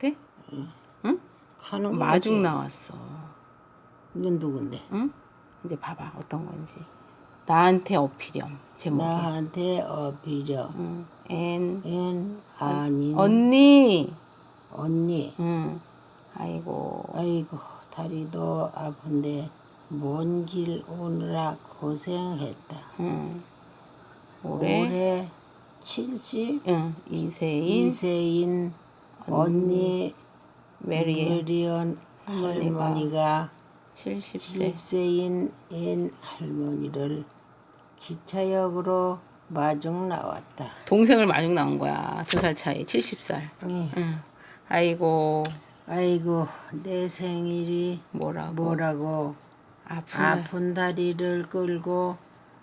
같아? 응? 가는 거 마중 같아. 나왔어. 이건 누군데? 응? 이제 봐봐 어떤 건지. 나한테 어필렴 제목이. 나한테 어필려. 응. 엔 엔 아닌 언니. 언니. 응. 아이고. 아이고 다리도 아픈데 먼 길 오느라 고생했다. 응. 올해 올해 70 응. 이세인 이세인 언니 메리의 메리언 할머니가 할머니가 70세. 70세인 앤 할머니를 기차역으로 마중 나왔다. 동생을 마중 나온 거야. 두 살 차이. 70살. 예. 응. 아이고 아이고 내 생일이 뭐라고? 뭐라고 아픈 아픈 다리를 끌고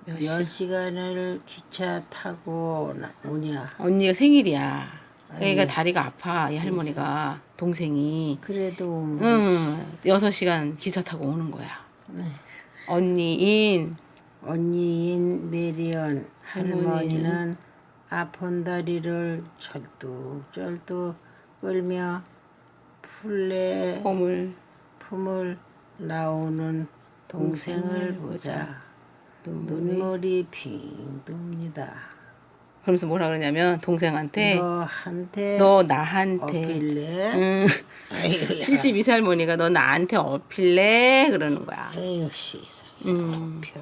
몇 몇 시? 시간을 기차 타고 나- 오냐. 언니가 생일이야. 그러니까 아이고. 다리가 아파. 이 할머니가 동생이. 그래도 뭐 응. 여섯 시간 기차 타고 오는 거야. 네. 언니인 언니인 메리언 할머니는 할머니는 아픈 다리를 철뚝철뚝 끌며 풀레 봄을 품을 나오는 동생을 보자 눈물이. 핑 듭니다. 그러면서 뭐라 그러냐면 동생한테 너한테 너 나한테 어필래? 응. 아이고야. 72세 할머니가 너 나한테 어필래 그러는 거야. 에휴 시사. 음. 표.